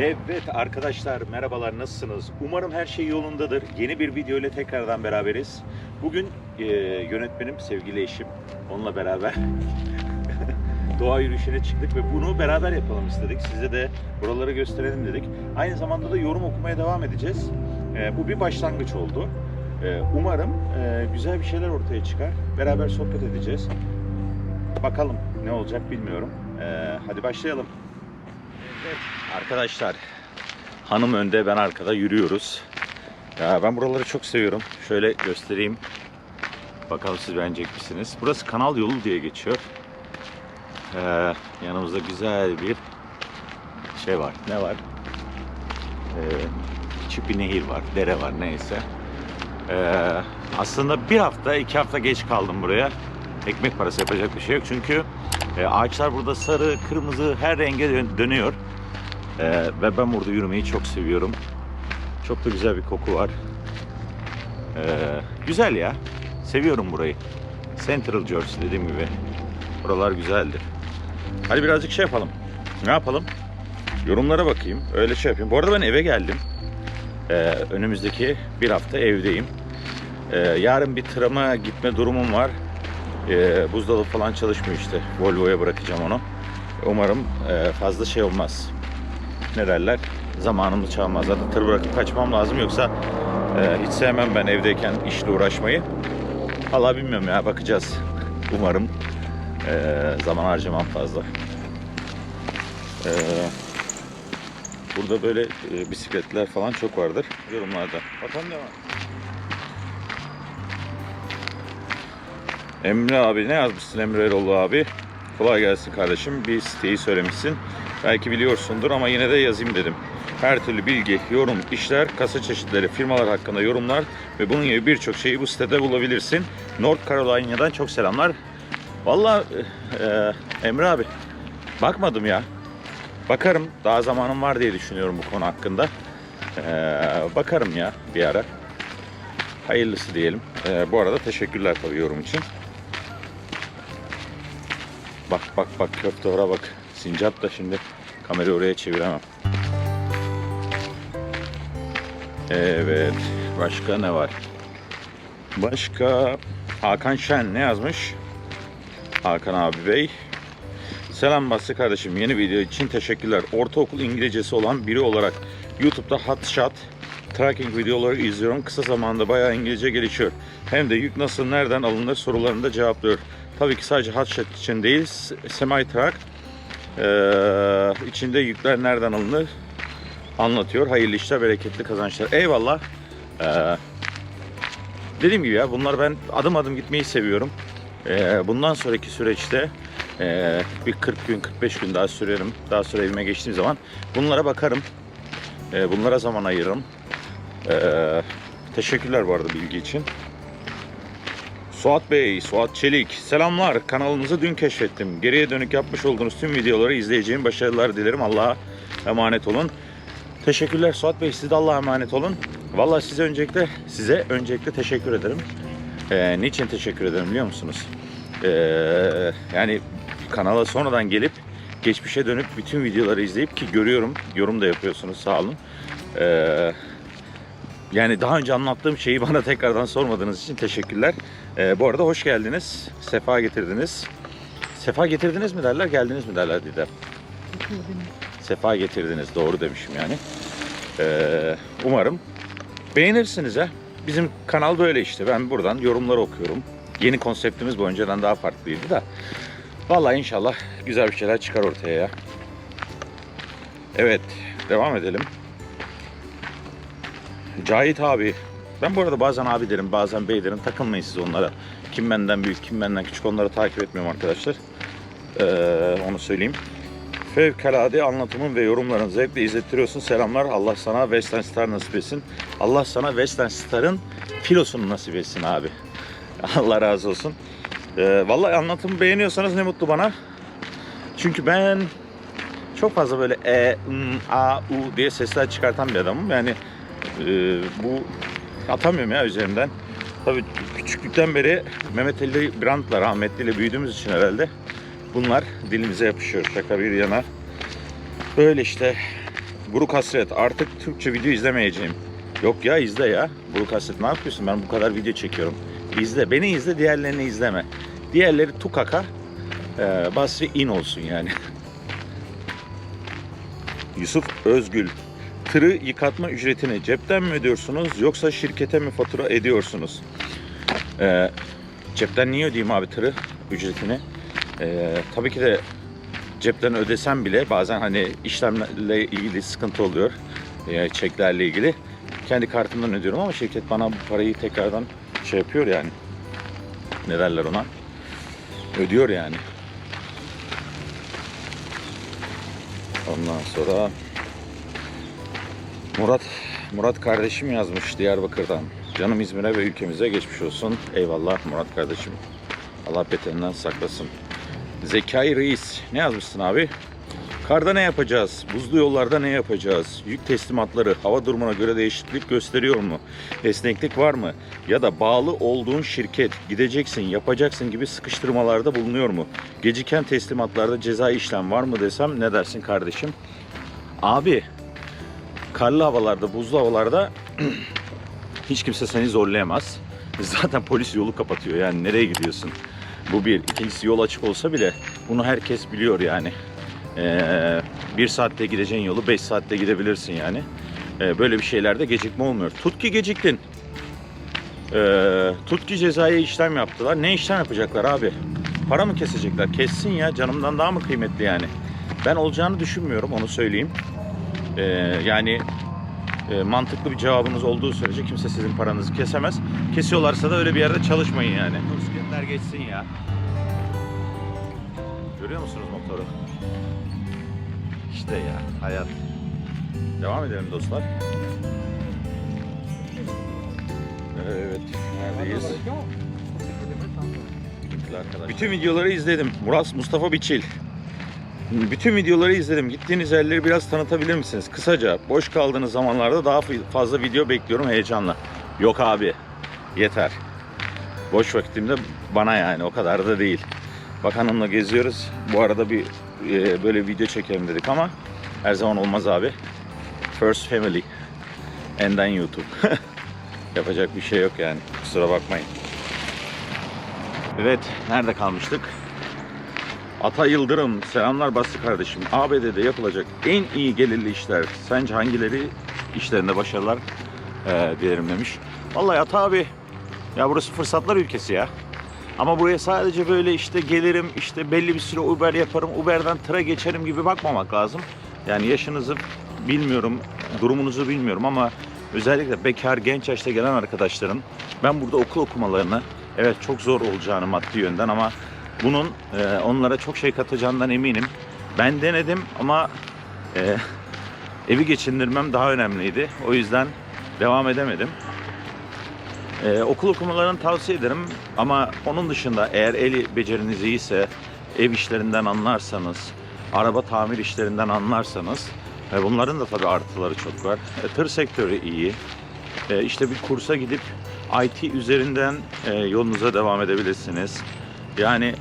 Evet arkadaşlar merhabalar nasılsınız? Umarım her şey yolundadır. Yeni bir video ile tekrardan beraberiz. Bugün e, yönetmenim sevgili eşim onunla beraber doğa yürüyüşüne çıktık ve bunu beraber yapalım istedik. Size de buraları gösterelim dedik. Aynı zamanda da yorum okumaya devam edeceğiz. E, bu bir başlangıç oldu. E, umarım e, güzel bir şeyler ortaya çıkar. Beraber sohbet edeceğiz. Bakalım ne olacak bilmiyorum. E, hadi başlayalım. Arkadaşlar hanım önde ben arkada yürüyoruz. Ya ben buraları çok seviyorum. Şöyle göstereyim. Bakalım siz beğenecek misiniz? Burası kanal yolu diye geçiyor. Ee, yanımızda güzel bir şey var. Ne var? Ee, küçük bir nehir var, dere var neyse. Ee, aslında bir hafta, iki hafta geç kaldım buraya. Ekmek parası yapacak bir şey yok çünkü e, ağaçlar burada sarı, kırmızı her renge dön- dönüyor. Ee, ve ben burada yürümeyi çok seviyorum. Çok da güzel bir koku var. Ee, güzel ya. Seviyorum burayı. Central Jersey dediğim gibi. Buralar güzeldir. Hadi birazcık şey yapalım. Ne yapalım? Yorumlara bakayım. Öyle şey yapayım. Bu arada ben eve geldim. Ee, önümüzdeki bir hafta evdeyim. Ee, yarın bir trama gitme durumum var. Ee, buzdolabı falan çalışmıyor işte. Volvo'ya bırakacağım onu. Umarım e, fazla şey olmaz. Ne derler? Zamanımı çalmaz. Zaten tır bırakıp kaçmam lazım. Yoksa e, hiç sevmem ben evdeyken işle uğraşmayı. Allah bilmiyorum ya bakacağız. Umarım e, zaman harcamam fazla. E, burada böyle e, bisikletler falan çok vardır yorumlarda. Bakalım ne var? Emre abi ne yazmışsın Emre Eroğlu abi? Kolay gelsin kardeşim. Bir siteyi söylemişsin. Belki biliyorsundur ama yine de yazayım dedim. Her türlü bilgi, yorum, işler, kasa çeşitleri, firmalar hakkında yorumlar ve bunun gibi birçok şeyi bu sitede bulabilirsin. North Carolina'dan çok selamlar. Vallahi e, Emre abi bakmadım ya. Bakarım. Daha zamanım var diye düşünüyorum bu konu hakkında. E, bakarım ya bir ara. Hayırlısı diyelim. E, bu arada teşekkürler tabii yorum için. Bak bak bak köfte bak. Sincap da şimdi kamerayı oraya çeviremem. Evet. Başka ne var? Başka Hakan Şen ne yazmış? Hakan abi bey. Selam Basri kardeşim. Yeni video için teşekkürler. Ortaokul İngilizcesi olan biri olarak YouTube'da Hotshot tracking videoları izliyorum. Kısa zamanda bayağı İngilizce gelişiyor. Hem de yük nasıl nereden alınır sorularını da cevaplıyor. Tabii ki sadece Hotshot için değil, semi track ee, içinde yükler nereden alınır anlatıyor. Hayırlı işler, bereketli kazançlar. Eyvallah. Ee, dediğim gibi ya bunlar ben adım adım gitmeyi seviyorum. Ee, bundan sonraki süreçte ee, bir 40 gün 45 gün daha sürerim. Daha sonra evime geçtiğim zaman bunlara bakarım. Ee, bunlara zaman ayırırım. Ee, teşekkürler bu arada bilgi için. Suat Bey, Suat Çelik. Selamlar. Kanalınızı dün keşfettim. Geriye dönük yapmış olduğunuz tüm videoları izleyeceğim. Başarılar dilerim. Allah'a emanet olun. Teşekkürler Suat Bey. Siz de Allah'a emanet olun. Vallahi size öncelikle size öncelikle teşekkür ederim. Ee, niçin teşekkür ederim biliyor musunuz? Ee, yani kanala sonradan gelip geçmişe dönüp bütün videoları izleyip ki görüyorum yorum da yapıyorsunuz sağ olun. Ee, yani daha önce anlattığım şeyi bana tekrardan sormadığınız için teşekkürler. Ee, bu arada hoş geldiniz. Sefa getirdiniz. Sefa getirdiniz mi derler, geldiniz mi derler Didem. Sefa getirdiniz, doğru demişim yani. Ee, umarım beğenirsiniz ha. Bizim kanal böyle işte. Ben buradan yorumları okuyorum. Yeni konseptimiz bu önceden daha farklıydı da. Vallahi inşallah güzel bir şeyler çıkar ortaya ya. Evet, devam edelim. Cahit abi. Ben bu arada bazen abi derim, bazen bey derim. Takılmayın siz onlara. Kim benden büyük, kim benden küçük onları takip etmiyorum arkadaşlar. Ee, onu söyleyeyim. Fevkalade anlatımın ve yorumların zevkle izlettiriyorsun. Selamlar. Allah sana Western Star nasip etsin. Allah sana Western Star'ın filosunu nasip etsin abi. Allah razı olsun. Ee, vallahi anlatımı beğeniyorsanız ne mutlu bana. Çünkü ben çok fazla böyle e, m, a, u diye sesler çıkartan bir adamım. Yani e, bu atamıyorum ya üzerimden. Tabii küçüklükten beri Mehmet Ali Brandt'la rahmetliyle büyüdüğümüz için herhalde bunlar dilimize yapışıyor. Şaka bir yana. Böyle işte Buruk Hasret artık Türkçe video izlemeyeceğim. Yok ya izle ya. Buruk Hasret ne yapıyorsun? Ben bu kadar video çekiyorum. İzle. Beni izle diğerlerini izleme. Diğerleri tukaka e, bas ve in olsun yani. Yusuf Özgül. Tırı yıkatma ücretini cepten mi ödüyorsunuz yoksa şirkete mi fatura ediyorsunuz? Ee, cepten niye ödeyeyim abi tırı ücretini? Ee, tabii ki de cepten ödesem bile bazen hani işlemlerle ilgili sıkıntı oluyor. Ee, çeklerle ilgili. Kendi kartımdan ödüyorum ama şirket bana bu parayı tekrardan şey yapıyor yani. Ne derler ona? Ödüyor yani. Ondan sonra Murat Murat kardeşim yazmış Diyarbakır'dan. Canım İzmir'e ve ülkemize geçmiş olsun. Eyvallah Murat kardeşim. Allah beterinden saklasın. Zekai Reis. Ne yazmışsın abi? Karda ne yapacağız? Buzlu yollarda ne yapacağız? Yük teslimatları hava durumuna göre değişiklik gösteriyor mu? Esneklik var mı? Ya da bağlı olduğun şirket gideceksin, yapacaksın gibi sıkıştırmalarda bulunuyor mu? Geciken teslimatlarda ceza işlem var mı desem ne dersin kardeşim? Abi karlı havalarda, buzlu havalarda hiç kimse seni zorlayamaz. Zaten polis yolu kapatıyor yani nereye gidiyorsun? Bu bir. İkincisi yol açık olsa bile bunu herkes biliyor yani. Ee, bir saatte gideceğin yolu 5 saatte gidebilirsin yani. Ee, böyle bir şeylerde gecikme olmuyor. Tut ki geciktin. Ee, tut ki cezaya işlem yaptılar. Ne işlem yapacaklar abi? Para mı kesecekler? Kessin ya canımdan daha mı kıymetli yani? Ben olacağını düşünmüyorum onu söyleyeyim. Ee, yani e, mantıklı bir cevabınız olduğu sürece kimse sizin paranızı kesemez. Kesiyorlarsa da öyle bir yerde çalışmayın yani. Motosikletler geçsin ya. Görüyor musunuz motoru? İşte ya hayat. Devam edelim dostlar. Evet, neredeyiz? Bütün videoları izledim. Murat Mustafa Biçil. Bütün videoları izledim. Gittiğiniz yerleri biraz tanıtabilir misiniz? Kısaca boş kaldığınız zamanlarda daha fazla video bekliyorum heyecanla. Yok abi. Yeter. Boş vaktimde bana yani o kadar da değil. Bak hanımla geziyoruz. Bu arada bir e, böyle video çekelim dedik ama her zaman olmaz abi. First family. And then YouTube. Yapacak bir şey yok yani. Kusura bakmayın. Evet, nerede kalmıştık? Ata Yıldırım, selamlar Basri kardeşim. ABD'de yapılacak en iyi gelirli işler. Sence hangileri işlerinde başarılar e, dilerim demiş. Vallahi Ata abi, ya burası fırsatlar ülkesi ya. Ama buraya sadece böyle işte gelirim, işte belli bir süre Uber yaparım, Uber'den tıra geçerim gibi bakmamak lazım. Yani yaşınızı bilmiyorum, durumunuzu bilmiyorum ama özellikle bekar, genç yaşta gelen arkadaşların ben burada okul okumalarını evet çok zor olacağını maddi yönden ama bunun e, onlara çok şey katacağından eminim. Ben denedim ama e, evi geçindirmem daha önemliydi. O yüzden devam edemedim. E, okul okumalarını tavsiye ederim ama onun dışında eğer el beceriniz iyiyse, ev işlerinden anlarsanız, araba tamir işlerinden anlarsanız e, bunların da tabii artıları çok var. E, tır sektörü iyi. E, işte bir kursa gidip IT üzerinden e, yolunuza devam edebilirsiniz. Yani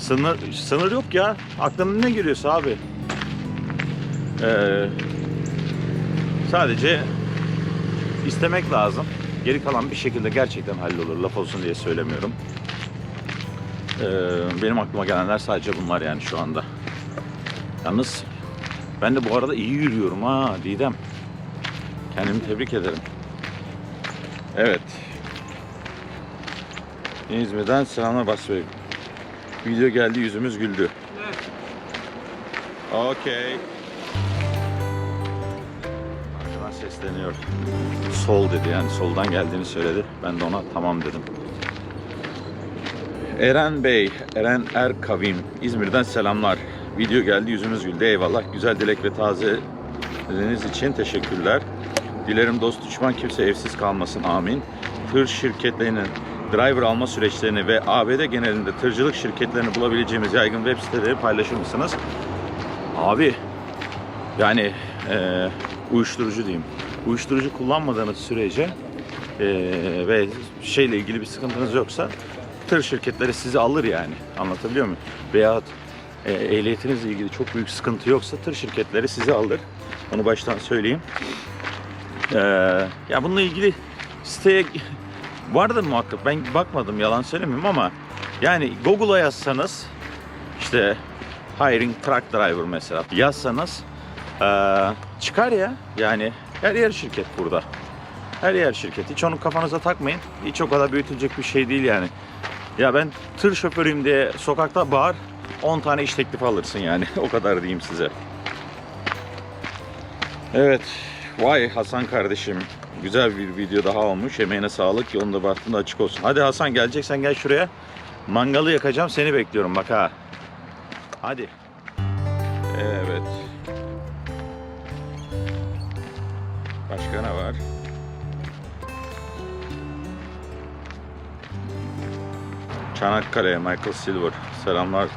sınır sınır yok ya. Aklına ne geliyorsa abi. Ee, sadece istemek lazım. Geri kalan bir şekilde gerçekten hallolur. Laf olsun diye söylemiyorum. Ee, benim aklıma gelenler sadece bunlar yani şu anda. Yalnız ben de bu arada iyi yürüyorum ha Didem. Kendimi tebrik ederim. Evet. İzmir'den selamlar Basri Bey. Video geldi yüzümüz güldü. Okey. Arkadan sesleniyor. Sol dedi yani soldan geldiğini söyledi. Ben de ona tamam dedim. Eren Bey, Eren Erkavim İzmir'den selamlar. Video geldi yüzümüz güldü eyvallah. Güzel dilek ve tazeleriniz için teşekkürler. Dilerim dost düşman kimse evsiz kalmasın amin. Tır şirketlerinin driver alma süreçlerini ve ABD genelinde tırcılık şirketlerini bulabileceğimiz yaygın web siteleri paylaşır mısınız? Abi yani e, uyuşturucu diyeyim. Uyuşturucu kullanmadığınız sürece e, ve şeyle ilgili bir sıkıntınız yoksa tır şirketleri sizi alır yani. Anlatabiliyor muyum? Veyahut e, ehliyetinizle ilgili çok büyük sıkıntı yoksa tır şirketleri sizi alır. Onu baştan söyleyeyim. Ee, ya bununla ilgili siteye vardır muhakkak. Ben bakmadım yalan söylemeyeyim ama yani Google'a yazsanız işte hiring truck driver mesela yazsanız çıkar ya. Yani her yer şirket burada. Her yer şirket. Hiç onu kafanıza takmayın. Hiç o kadar büyütülecek bir şey değil yani. Ya ben tır şoförüyüm diye sokakta bağır 10 tane iş teklifi alırsın yani. o kadar diyeyim size. Evet. Vay Hasan kardeşim. Güzel bir video daha olmuş. Emeğine sağlık. Yolunda bahtında açık olsun. Hadi Hasan geleceksen gel şuraya. Mangalı yakacağım. Seni bekliyorum bak ha. Hadi. Evet. Başka ne var? Çanakkale, Michael Silver. Selamlar.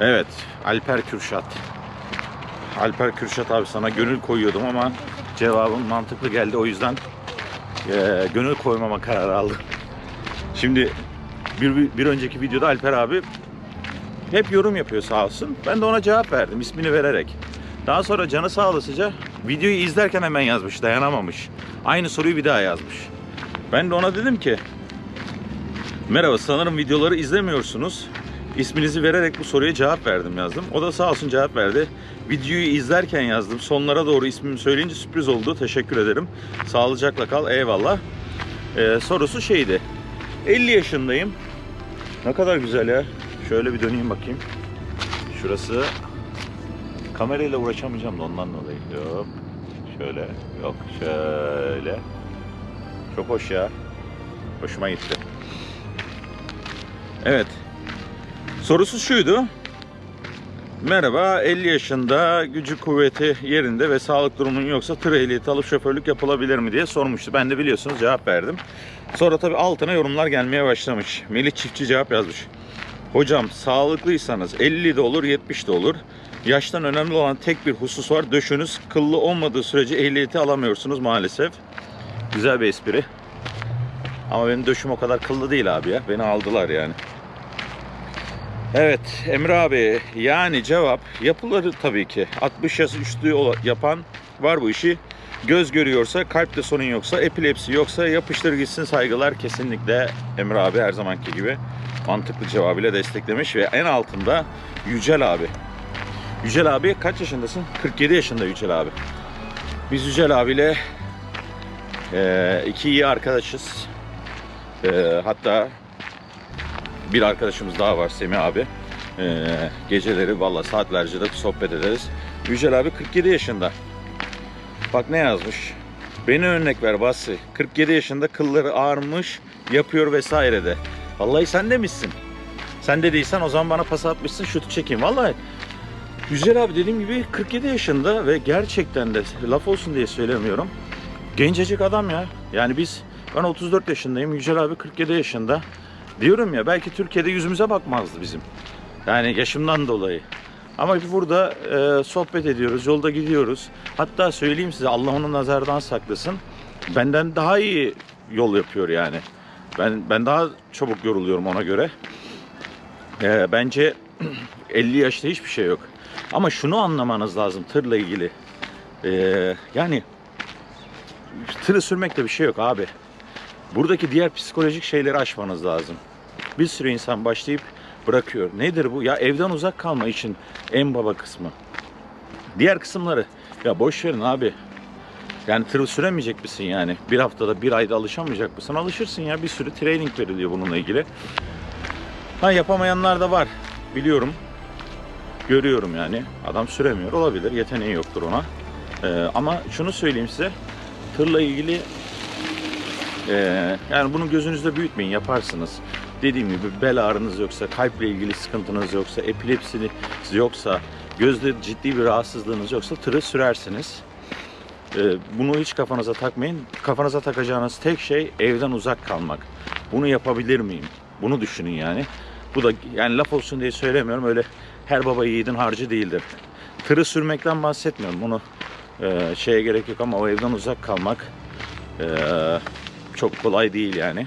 Evet, Alper Kürşat. Alper Kürşat abi sana gönül koyuyordum ama cevabın mantıklı geldi. O yüzden eee, gönül koymama kararı aldım. Şimdi bir, bir önceki videoda Alper abi hep yorum yapıyor sağ olsun. Ben de ona cevap verdim ismini vererek. Daha sonra canı sağ olasıca videoyu izlerken hemen yazmış, dayanamamış. Aynı soruyu bir daha yazmış. Ben de ona dedim ki Merhaba sanırım videoları izlemiyorsunuz. İsminizi vererek bu soruya cevap verdim yazdım. O da sağ olsun cevap verdi. Videoyu izlerken yazdım. Sonlara doğru ismimi söyleyince sürpriz oldu. Teşekkür ederim. Sağlıcakla kal. Eyvallah. Ee, sorusu şeydi. 50 yaşındayım. Ne kadar güzel ya. Şöyle bir döneyim bakayım. Şurası kamerayla uğraşamayacağım da ondan dolayı. Yok. Şöyle. Yok. Şöyle. Çok hoş ya. Hoşuma gitti. Evet. Sorusu şuydu. Merhaba, 50 yaşında, gücü kuvveti yerinde ve sağlık durumun yoksa tır ehliyeti alıp şoförlük yapılabilir mi diye sormuştu. Ben de biliyorsunuz cevap verdim. Sonra tabii altına yorumlar gelmeye başlamış. Melih Çiftçi cevap yazmış. Hocam sağlıklıysanız 50 de olur 70 de olur. Yaştan önemli olan tek bir husus var. Döşünüz kıllı olmadığı sürece ehliyeti alamıyorsunuz maalesef. Güzel bir espri. Ama benim döşüm o kadar kıllı değil abi ya. Beni aldılar yani. Evet Emre abi yani cevap yapıları tabii ki 60 yaş üstü yapan var bu işi. Göz görüyorsa, kalpte sorun yoksa, epilepsi yoksa yapıştır gitsin saygılar kesinlikle Emre abi her zamanki gibi mantıklı cevabıyla desteklemiş ve en altında Yücel abi. Yücel abi kaç yaşındasın? 47 yaşında Yücel abi. Biz Yücel abiyle eee, iki iyi arkadaşız. Eee, hatta bir arkadaşımız daha var Semih abi. Ee, geceleri valla saatlerce de sohbet ederiz. Yücel abi 47 yaşında. Bak ne yazmış. Beni örnek ver Basri. 47 yaşında kılları ağarmış yapıyor vesaire de. Vallahi sen demişsin. Sen de değilsen o zaman bana pas atmışsın şutu çekeyim. Vallahi Yücel abi dediğim gibi 47 yaşında ve gerçekten de laf olsun diye söylemiyorum. Gencecik adam ya. Yani biz ben 34 yaşındayım. Yücel abi 47 yaşında. Diyorum ya belki Türkiye'de yüzümüze bakmazdı bizim. Yani yaşımdan dolayı. Ama burada e, sohbet ediyoruz, yolda gidiyoruz. Hatta söyleyeyim size Allah onu nazardan saklasın. Benden daha iyi yol yapıyor yani. Ben ben daha çabuk yoruluyorum ona göre. E, bence 50 yaşta hiçbir şey yok. Ama şunu anlamanız lazım tırla ilgili. E, yani tırı sürmekte bir şey yok abi. Buradaki diğer psikolojik şeyleri aşmanız lazım. Bir sürü insan başlayıp bırakıyor. Nedir bu? Ya evden uzak kalma için en baba kısmı. Diğer kısımları ya boş verin abi. Yani tır süremeyecek misin yani? Bir haftada, bir ayda alışamayacak mısın? Alışırsın ya. Bir sürü training veriliyor bununla ilgili. Ha yapamayanlar da var. Biliyorum. Görüyorum yani. Adam süremiyor. Olabilir. Yeteneği yoktur ona. Ee, ama şunu söyleyeyim size. Tırla ilgili ee, yani bunu gözünüzde büyütmeyin yaparsınız. Dediğim gibi bel ağrınız yoksa, kalple ilgili sıkıntınız yoksa, epilepsiniz yoksa, gözde ciddi bir rahatsızlığınız yoksa tırı sürersiniz. Ee, bunu hiç kafanıza takmayın. Kafanıza takacağınız tek şey evden uzak kalmak. Bunu yapabilir miyim? Bunu düşünün yani. Bu da yani laf olsun diye söylemiyorum. Öyle her baba yiğidin harcı değildir. Tırı sürmekten bahsetmiyorum. Bunu e, şeye gerek yok ama o evden uzak kalmak e, çok kolay değil yani.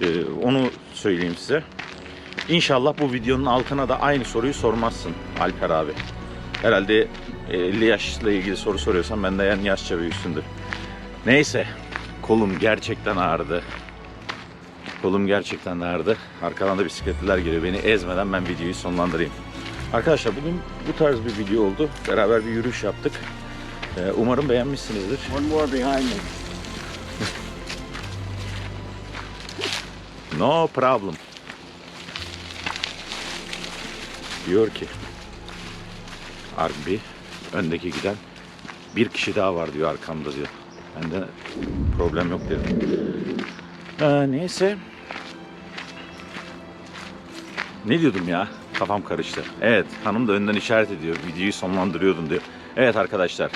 Ee, onu söyleyeyim size. İnşallah bu videonun altına da aynı soruyu sormazsın Alper abi. Herhalde e, 50 yaşla ilgili soru soruyorsan benden yaşça büyüksündür. Neyse. Kolum gerçekten ağrıdı. Kolum gerçekten ağrıdı. Arkadan da bisikletliler geliyor. Beni ezmeden ben videoyu sonlandırayım. Arkadaşlar bugün bu tarz bir video oldu. Beraber bir yürüyüş yaptık. Ee, umarım beğenmişsinizdir. One more behind me. No problem. Diyor ki Arbi öndeki giden bir kişi daha var diyor arkamda diyor. Ben de problem yok dedim. Ee, neyse. Ne diyordum ya? Kafam karıştı. Evet hanım da önden işaret ediyor. Videoyu sonlandırıyordum diyor. Evet arkadaşlar.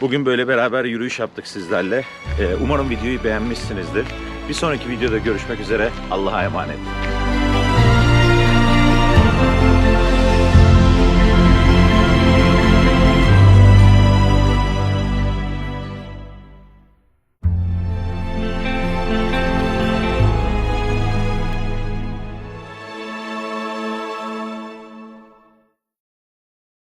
Bugün böyle beraber yürüyüş yaptık sizlerle. Ee, umarım videoyu beğenmişsinizdir. Bir sonraki videoda görüşmek üzere. Allah'a emanet.